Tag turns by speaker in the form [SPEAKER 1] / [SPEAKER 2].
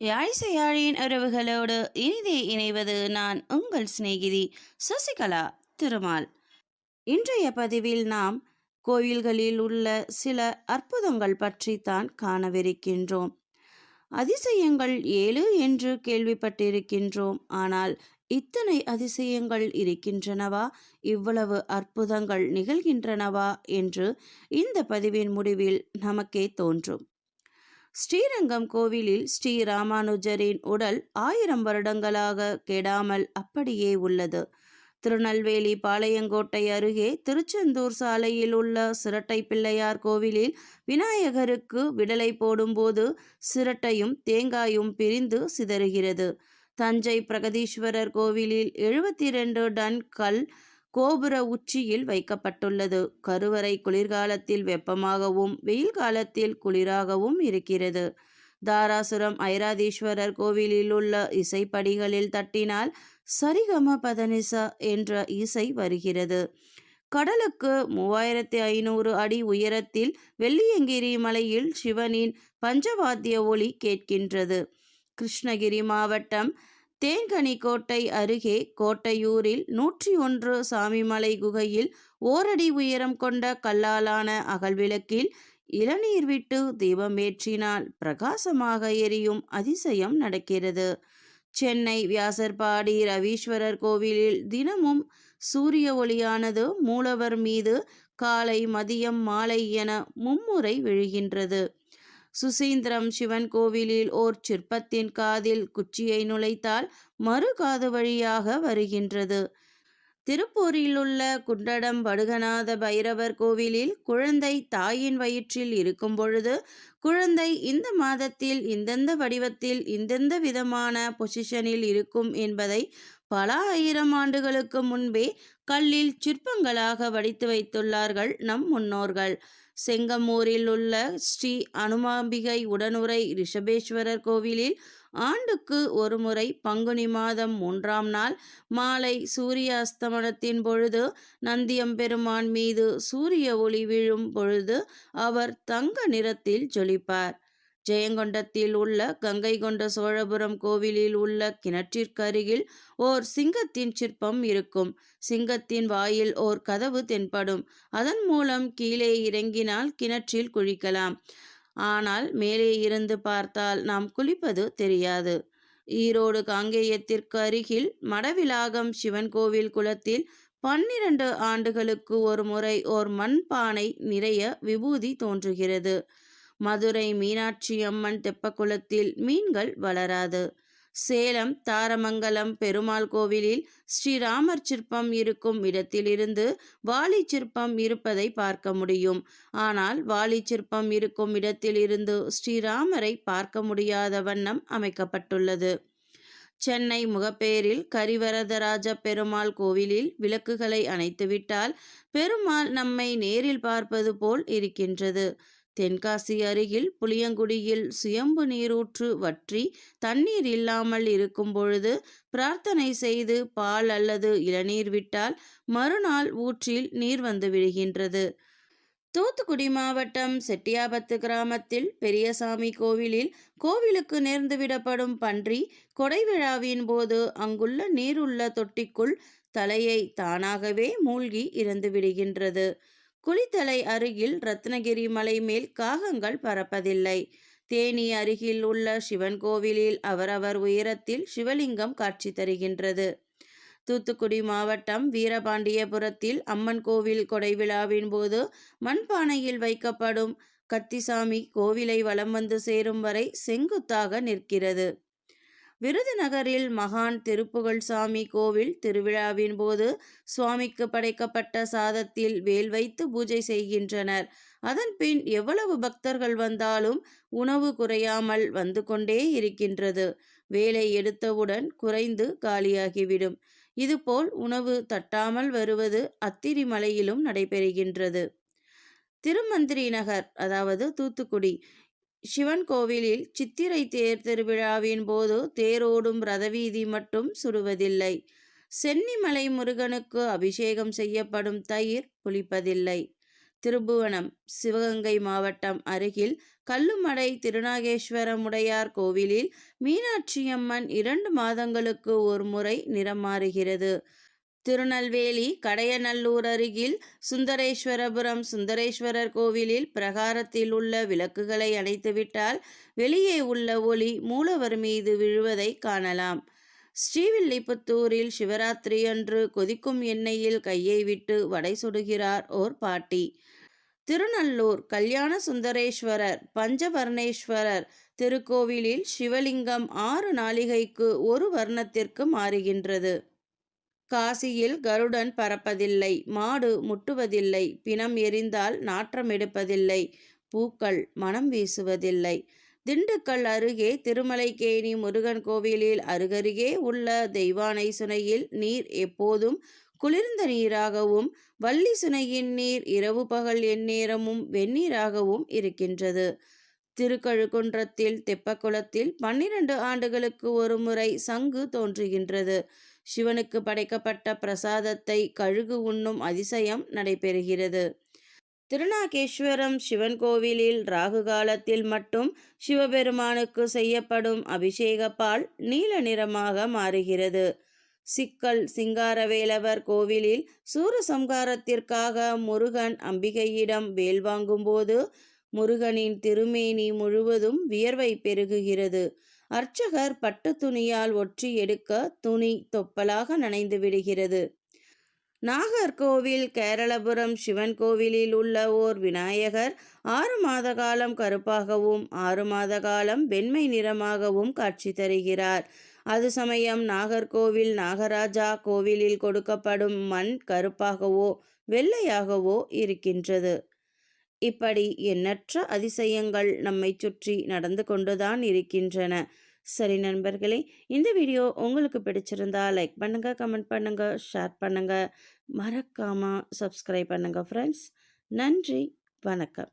[SPEAKER 1] யாழிசையாழியின் உறவுகளோடு இனிதே இணைவது நான் உங்கள் சிநேகிதி சசிகலா திருமால். இன்றைய பதிவில் நாம் கோயில்களில் உள்ள சில அற்புதங்கள் பற்றி தான் காணவிருக்கின்றோம். அதிசயங்கள் ஏழு என்று கேள்விப்பட்டிருக்கின்றோம். ஆனால் இத்தனை அதிசயங்கள் இருக்கின்றனவா? இவ்வளவு அற்புதங்கள் நிகழ்கின்றனவா? என்று இந்த பதிவின் முடிவில் நமக்கே தோன்றும். ஸ்ரீரங்கம் கோவிலில் ஸ்ரீ ராமானுஜரின் உடல் ஆயிரம் வருடங்களாக கெடாமல் அப்படியே உள்ளது. திருநெல்வேலி பாளையங்கோட்டை அருகே திருச்செந்தூர் சாலையில் உள்ள சிரட்டை பிள்ளையார் கோவிலில் விநாயகருக்கு விடலை போடும்போது சிரட்டையும் தேங்காயும் பிரிந்து சிதறுகிறது. தஞ்சை பிரகதீஸ்வரர் கோவிலில் எழுபத்தி ரெண்டு டன் கல் கோபுர உச்சியில் வைக்கப்பட்டுள்ளது. கருவறை குளிர்காலத்தில் வெப்பமாகவும் வெயில் காலத்தில் குளிராகவும் இருக்கிறது. தாராசுரம் ஐராதீஸ்வரர் கோவிலில் உள்ள இசைப்படிகளில் தட்டினால் சரிகம பதனிச என்ற இசை வருகிறது. கடலுக்கு மூவாயிரத்தி ஐநூறு அடி உயரத்தில் வெள்ளியங்கிரி மலையில் சிவனின் பஞ்சவாத்திய ஒளி கேட்கின்றது. கிருஷ்ணகிரி மாவட்டம் தேன்கனிக்கோட்டை அருகே கோட்டையூரில் நூற்றி ஒன்று சாமிமலை குகையில் ஓரடி உயரம் கொண்ட கல்லாலான அகல்விளக்கில் இளநீர் விட்டு தீபமேற்றினால் பிரகாசமாக எரியும் அதிசயம் நடக்கிறது. சென்னை வியாசர்பாடி ரவீஸ்வரர் கோவிலில் தினமும் சூரிய ஒளியானது மூலவர் மீது காலை மதியம் மாலை என மும்முறை விழுகின்றது. சுசீந்திரம் சிவன் கோவிலில் ஓர் சிற்பத்தின் காதில் குச்சியை நுழைத்தால் மறு காது வழியாக வருகின்றது. திருப்பூரில் உள்ள குண்டடம் வடுகநாத பைரவர் கோவிலில் குழந்தை தாயின் வயிற்றில் இருக்கும் பொழுது குழந்தை இந்த மாதத்தில் இந்தெந்த வடிவத்தில் இந்தெந்த விதமான பொசிஷனில் இருக்கும் என்பதை பல ஆயிரம் ஆண்டுகளுக்கு முன்பே கல்லில் சிற்பங்களாக வடித்து வைத்துள்ளார்கள் நம் முன்னோர்கள். செங்கமூரில் உள்ள ஸ்ரீ அனுமாம்பிகை உடனுரை ரிஷபேஸ்வரர் கோவிலில் ஆண்டுக்கு ஒருமுறை பங்குனி மாதம் மூன்றாம் நாள் மாலை சூரிய அஸ்தமனத்தின் பொழுது நந்தியம்பெருமான் மீது சூரிய ஒளி விழும் பொழுது அவர் தங்க நிறத்தில் ஜொலிப்பார். ஜெயங்கொண்டத்தில் உள்ள கங்கை கொண்ட சோழபுரம் கோவிலில் உள்ள கிணற்றிற்கருகில் ஓர் சிங்கத்தின் சிற்பம் இருக்கும். சிங்கத்தின் வாயில் ஓர் கதவு தென்படும். அதன் மூலம் கீழே இறங்கினால் கிணற்றில் குளிக்கலாம். ஆனால் மேலே இருந்து பார்த்தால் நாம் குளிப்பது தெரியாது. ஈரோடு காங்கேயத்திற்கு அருகில் மடவிலாகம் சிவன் கோவில் குளத்தில் பன்னிரண்டு ஆண்டுகளுக்கு ஒரு முறை ஓர் மண்பானை நிறைய விபூதி தோன்றுகிறது. மதுரை மீனாட்சி அம்மன் தெப்பக்குளத்தில் மீன்கள் வளராது. சேலம் தாரமங்கலம் பெருமாள் கோவிலில் ஸ்ரீராமர் சிற்பம் இருக்கும் இடத்திலிருந்து வாலி சிற்பம் இருப்பதை பார்க்க முடியும். ஆனால் வாலி சிற்பம் இருக்கும் இடத்திலிருந்து ஸ்ரீராமரை பார்க்க முடியாத வண்ணம் அமைக்கப்பட்டுள்ளது. சென்னை முகப்பேரில் கரிவரதராஜ பெருமாள் கோவிலில் விளக்குகளை அணைத்துவிட்டால் பெருமாள் நம்மை நேரில் பார்ப்பது போல் இருக்கின்றது. தென்காசி அருகில் புளியங்குடியில் சுயம்பு நீரூற்று வற்றி தண்ணீர் இல்லாமல் இருக்கும் பொழுது பிரார்த்தனை செய்து பால் அல்லது இளநீர் விட்டால் மறுநாள் ஊற்றில் நீர் வந்து விடுகின்றது. தூத்துக்குடி மாவட்டம் செட்டியாபத்து கிராமத்தில் பெரியசாமி கோவிலில் கோவிலுக்கு நேர்ந்துவிடப்படும் பன்றி கொடை விழாவின் போது அங்குள்ள நீருள்ள தொட்டிக்குள் தலையை தானாகவே மூழ்கி இறந்து விடுகின்றது. குளித்தலை அருகில் ரத்னகிரி மலை மேல் காகங்கள் பறப்பதில்லை. தேனி அருகில் உள்ள சிவன் கோவிலில் அவரவர் உயரத்தில் சிவலிங்கம் காட்சி தருகின்றது. தூத்துக்குடி மாவட்டம் வீரபாண்டியபுரத்தில் அம்மன் கோவில் கொடை விழாவின் போது மண்பானையில் வைக்கப்படும் கத்திசாமி கோவிலை வலம் வந்து சேரும் வரை செங்குத்தாக நிற்கிறது. விருதுநகரில் மகான் திருப்புகழ் சாமி கோவில் திருவிழாவின் போது சுவாமிக்கு படைக்கப்பட்ட சாதத்தில் வேல் வைத்து பூஜை செய்கின்றனர். அதன் பின் எவ்வளவு பக்தர்கள் வந்தாலும் உணவு குறையாமல் வந்து கொண்டே இருக்கின்றது. வேலை எடுத்தவுடன் குறைந்து காலியாகிவிடும். இதுபோல் உணவு தட்டாமல் வருவது அத்திரி மலையிலும் நடைபெறுகின்றது. திருமந்திரி நகர் அதாவது தூத்துக்குடி சிவன் கோவிலில் சித்திரை தேர் திருவிழாவின் போது தேரோடும் ரதவீதி மட்டும் சுடுவதில்லை. சென்னிமலை முருகனுக்கு அபிஷேகம் செய்யப்படும் தயிர் புளிப்பதில்லை. திருபுவனம் சிவகங்கை மாவட்டம் அருகில் கல்லுமடை திருநாகேஸ்வரமுடையார் கோவிலில் மீனாட்சியம்மன் இரண்டு மாதங்களுக்கு ஒரு முறை நிறம் மாறுகிறது திருநெல்வேலி கடையநல்லூர் அருகில் சுந்தரேஸ்வரபுரம் சுந்தரேஸ்வரர் கோவிலில் பிரகாரத்தில் உள்ள விளக்குகளை அணைத்துவிட்டால் வெளியே உள்ள ஒளி மூலவர் மீது விழுவதை காணலாம். ஸ்ரீவில்லிபுத்தூரில் சிவராத்திரி அன்று கொதிக்கும் எண்ணெயில் கையை விட்டு வடை சுடுகிறார் ஓர் பாட்டி. திருநல்லூர் கல்யாண சுந்தரேஸ்வரர் பஞ்சவர்ணேஸ்வரர் திருக்கோவிலில் சிவலிங்கம் ஆறு நாளிகைக்கு ஒரு வர்ணத்திற்கு மாறுகின்றது. காசியில் கருடன் பறப்பதில்லை மாடு முட்டுவதில்லை பிணம் எரிந்தால் நாற்றம் எடுப்பதில்லை பூக்கள் மனம் வீசுவதில்லை. திண்டுக்கல் அருகே திருமலைக்கேணி முருகன் கோவிலில் அருகருகே உள்ள தெய்வானை சுனையில் நீர் எப்போதும் குளிர்ந்த நீராகவும் வள்ளி சுனையின் நீர் இரவு பகல் எந்நேரமும் வெந்நீராகவும் இருக்கின்றது. திருக்கழுக்குன்றத்தில் தெப்பக்குளத்தில் பன்னிரண்டு ஆண்டுகளுக்கு ஒரு முறை சங்கு தோன்றுகின்றது. சிவனுக்கு படைக்கப்பட்ட பிரசாதத்தை கழுகு உண்ணும் அதிசயம் நடைபெறுகிறது. திருநாகேஸ்வரம் சிவன் கோவிலில் ராகு காலத்தில் மட்டும் சிவபெருமானுக்கு செய்யப்படும் அபிஷேக பால் நீல நிறமாக மாறுகிறது. சிக்கல் சிங்காரவேலவர் கோவிலில் சூரசம்காரத்திற்காக முருகன் அம்பிகையிடம் வேல் வாங்கும்போது முருகனின் திருமேனி முழுவதும் வியர்வை பெருகுகிறது. அர்ச்சகர் பட்டு துணியால் ஒற்றி எடுக்க துணி தொப்பலாக நனைந்து விடுகிறது. நாகர்கோவில் கேரளபுரம் சிவன் கோவிலில் உள்ள ஓர் விநாயகர் ஆறு மாத காலம் கருப்பாகவும் ஆறு மாத காலம் வெண்மை நிறமாகவும் காட்சி தருகிறார். அது சமயம் நாகர்கோவில் நாகராஜா கோவிலில் கொடுக்கப்படும் மண் கருப்பாகவோ வெள்ளையாகவோ இருக்கின்றது. இப்படி எண்ணற்ற அதிசயங்கள் நம்மை சுற்றி நடந்து கொண்டுதான் இருக்கின்றன. சரி நண்பர்களே இந்த வீடியோ உங்களுக்கு பிடிச்சிருந்தா லைக் பண்ணுங்கள் கமெண்ட் பண்ணுங்கள் ஷேர் பண்ணுங்கள் மறக்காமல் சப்ஸ்கிரைப் பண்ணுங்கள் ஃப்ரெண்ட்ஸ் நன்றி வணக்கம்.